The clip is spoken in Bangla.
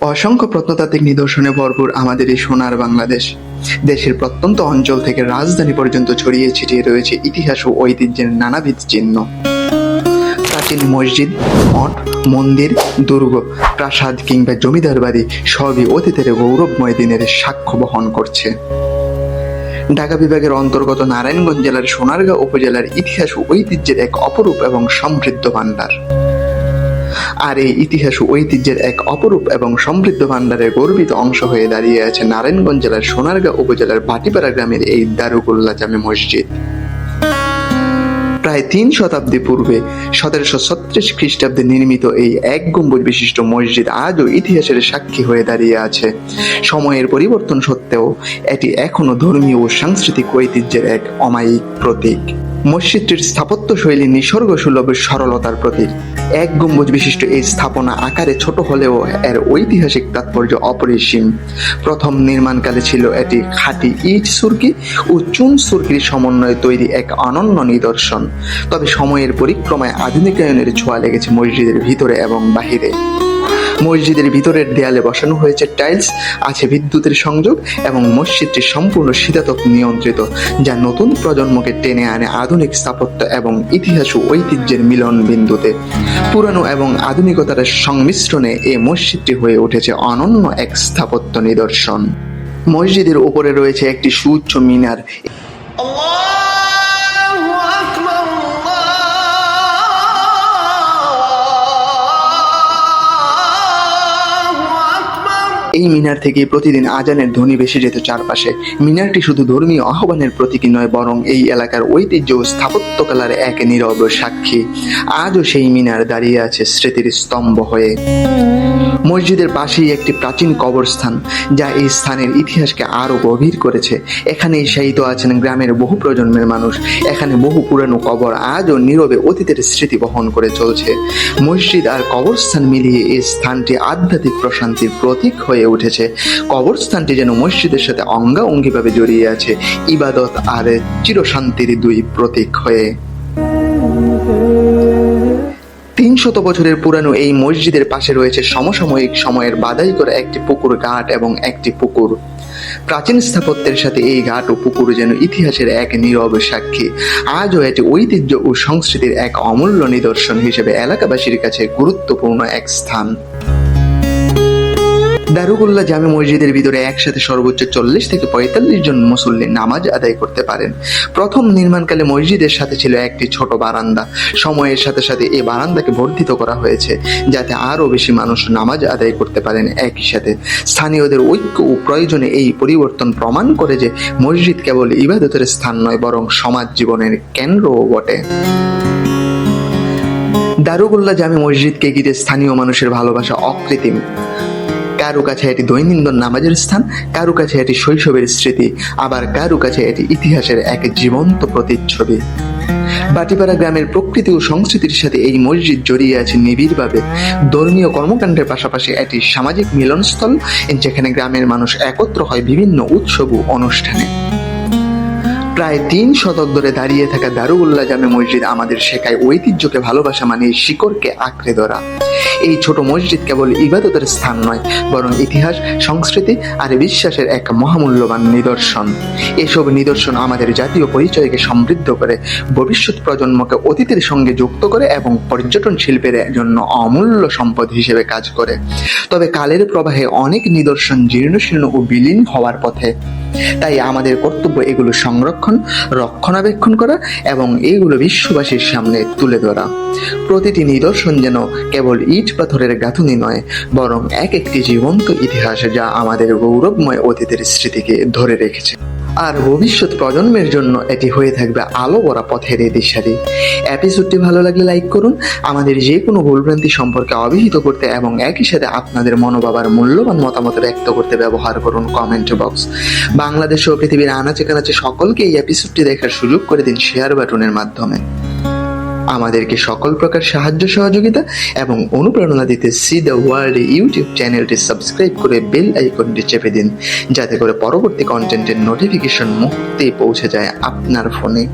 অসংখ্য প্রত্নতাত্ত্বিক নিদর্শনে ভরপুর আমাদের এই সোনার বাংলাদেশ। দেশের প্রত্যন্ত অঞ্চল থেকে রাজধানী পর্যন্ত ছড়িয়ে ছিটিয়ে রয়েছে ইতিহাস ও ঐতিহ্যের নানাবিধ চিহ্ন। প্রাচীন মসজিদ, মঠ, মন্দির, দুর্গ, প্রাসাদ কিংবা জমিদার বাড়ি সবই অতীতের গৌরবময় দিনের সাক্ষ্য বহন করছে। ঢাকা বিভাগের অন্তর্গত নারায়ণগঞ্জ জেলার সোনারগাঁও উপজেলার ইতিহাস ও ঐতিহ্যের এক অপরূপ এবং সমৃদ্ধ ভাণ্ডার। আর এই ইতিহাস ও ঐতিহ্যের এক অপরূপ এবং সমৃদ্ধ ভাণ্ডারের গর্বিত অংশ হয়ে দাঁড়িয়ে আছে নারায়ণগঞ্জ জেলার সোনারগাঁও উপজেলার ভাটিপাড়া গ্রামের এই দারুকুল্লা জামে মসজিদ। প্রায় তিন শতাব্দী পূর্বে সতেরোশো ছত্রিশ খ্রিস্টাব্দে নির্মিত এই এক গম্বুজ বিশিষ্ট মসজিদ আজও ইতিহাসের সাক্ষী হয়ে দাঁড়িয়ে আছে। সময়ের পরিবর্তন সত্ত্বেও এটি এখনও ধর্মীয় ও সাংস্কৃতিক ঐতিহ্যের এক অমায়িক প্রতীক। মসজিদটির স্থাপত্য শৈলী নিসর্গ সুলভ সরলতার প্রতীক। এক গম্বুজ বিশিষ্ট এই স্থাপনা আকারে ছোট হলেও এর ঐতিহাসিক তাৎপর্য অপরিসীম। প্রথম নির্মাণকালে ছিল এটি খাঁটি ইট সুরকি ও চুন সুরকির সমন্বয়ে তৈরি এক অনন্য নিদর্শন। তবে সময়ের পরিক্রমায় আধুনিকায়নের ছোঁয়া লেগেছে মসজিদের ভিতরে এবং বাহিরে। মসজিদের ভিতরের দেয়ালে বসানো হয়েছে টাইলস, আছে বিদ্যুতের সংযোগ এবং মসজিদটি সম্পূর্ণ শীতাতপ নিয়ন্ত্রিত, যা নতুন প্রজন্মকে টেনে আনে আধুনিক স্থাপত্য এবং ইতিহাস ও ঐতিহ্যের মিলন বিন্দুতে। পুরানো এবং আধুনিকতার সংমিশ্রণে এ মসজিদটি হয়ে উঠেছে অনন্য এক স্থাপত্য নিদর্শন। মসজিদের উপরে রয়েছে একটি সুউচ্চ মিনার। এই মিনার থেকে প্রতিদিন আজানের ধ্বনি ভেসে যেত চারপাশে। মিনারটি শুধু ধর্মীয় আহ্বানের প্রতীকী নয়, বরং এই এলাকার ঐতিহ্য ও স্থাপত্যকলার এক নীরব সাক্ষী। আজও সেই মিনার দাঁড়িয়ে আছে স্মৃতির স্তম্ভ হয়ে। মসজিদের পাশেই একটি প্রাচীন কবরস্থান, যা এই স্থানের ইতিহাসকে আরও গভীর করেছে। এখানেই শায়িত আছেন গ্রামের বহু প্রজন্মের মানুষ। এখানে বহু পুরানো কবর আজও নীরবে অতীতের স্মৃতি বহন করে চলছে। মসজিদ আর কবরস্থান মিলিয়ে এই স্থানটি আধ্যাত্মিক প্রশান্তির প্রতীক হয়ে উঠেছে। কবরস্থানটি যেন মসজিদের সাথে অঙ্গাঙ্গিভাবে জড়িয়ে আছে। ইবাদত আর চিরশান্তির দুই প্রতীক হয়ে। তিন শত বছরের পুরানো এই মসজিদের পাশে রয়েছে সমসাময়িক সময়ের বাদাই করা একটি পুকুর ঘাট এবং একটি পুকুর। প্রাচীন স্থাপত্যের সাথে এই ঘাট ও পুকুর যেন ইতিহাসের এক নীরব সাক্ষী। আজও এটি ঐতিহ্য ও সংস্কৃতির এক অমূল্য নিদর্শন হিসেবে এলাকাবাসীর কাছে গুরুত্বপূর্ণ এক স্থান। দারুগুল্লা জামে মসজিদের ভিতরে একসাথে সর্বোচ্চ চল্লিশ থেকে পঁয়তাল্লিশ জন মুসল্লি নামাজ আদায় করতে পারেন। প্রথম নির্মাণকালে মসজিদের সাথে ছিল একটি ছোট বারান্দা। সময়ের সাথে সাথে এই বারান্দাকে বর্ধিত করা হয়েছে, যাতে আরও বেশি মানুষ নামাজ আদায় করতে পারেন একই সাথে। স্থানীয়দের ঐক্য ও প্রয়োজনে এই পরিবর্তন প্রমাণ করে যে মসজিদ কেবল ইবাদতের স্থান নয়, বরং সমাজ জীবনের কেন্দ্রও বটে। দারুগুল্লা জামে মসজিদকে ঘিরে স্থানীয় মানুষের ভালোবাসা অকৃত্রিম। কারও কাছে এটি দৈনন্দিন নামাজের স্থান, কারও কাছে এটি শৈশবের স্মৃতি, আবার কারও কাছে এটি ইতিহাসের এক জীবন্ত প্রতিচ্ছবি। বাটিপাড়া গ্রামের প্রকৃতি ও সংস্কৃতির সাথে এই মসজিদ জড়িয়ে আছে নিবিড়ভাবে। ধর্মীয় কর্মকাণ্ডের পাশাপাশি এটি সামাজিক মিলনস্থল, যেখানে গ্রামের মানুষ একত্র হয় বিভিন্ন উৎসব ও অনুষ্ঠানে। প্রায় তিন শতক ধরে দাঁড়িয়ে থাকা দারুগুল্লা জামে মসজিদ আমাদের শেখায় ঐতিহ্যকে, ভালোবাসা মানে শিকড়কে আঁকড়ে ধরা। এই ছোট মসজিদ কেবল ইবাদতের স্থান নয়, বরং ইতিহাস, সংস্কৃতি আর বিশ্বাসের এক মহামূল্যবান নিদর্শন। এসব নিদর্শন আমাদের জাতীয় পরিচয়কে সমৃদ্ধ করে, ভবিষ্যৎ প্রজন্মকে অতীতের সঙ্গে যুক্ত করে এবং পর্যটন শিল্পের জন্য অমূল্য সম্পদ হিসেবে কাজ করে। তবে কালের প্রবাহে অনেক নিদর্শন জীর্ণশীর্ণ ও বিলীন হওয়ার পথে। তাই আমাদের কর্তব্য এগুলো সংরক্ষণ রক্ষণাবেক্ষণ করা এবং এইগুলো বিশ্ববাসীর সামনে তুলে ধরা। প্রতিটি নিদর্শন যেন কেবল ইট পাথরের গাঁথুনি নয়, বরং এক একটি জীবন্ত ইতিহাস যা আমাদের গৌরবময় অতীতের স্মৃতিকে ধরে রেখেছে। আর ভবিষ্যৎ প্রজন্মের জন্য এটি হয়ে থাকবে আলো বড়া পথের এদের সাথে এপিসোডটি ভালো লাগলে লাইক করুন। আমাদের যে কোনো ভুলভ্রান্তি সম্পর্কে অভিহিত করতে এবং একই সাথে আপনাদের মনোভাবার মূল্যবান মতামত ব্যক্ত করতে ব্যবহার করুন কমেন্ট বক্স বাংলাদেশ ও পৃথিবীর আনাচে কানাচে সকলকে এই এপিসোডটি দেখার সুযোগ করে দিন শেয়ার বাটনের মাধ্যমে। আমাদেরকে সকল প্রকার সাহায্য, সহযোগিতা এবং অনুপ্রেরণা দিতে সি দ্য ওয়ার্ল্ড ইউটিউব চ্যানেলটি সাবস্ক্রাইব করে বেল আইকনটি চেপে দিন, যাতে করে পরবর্তী কন্টেন্টের নোটিফিকেশন মুক্তি পৌঁছে যায় আপনার ফোনে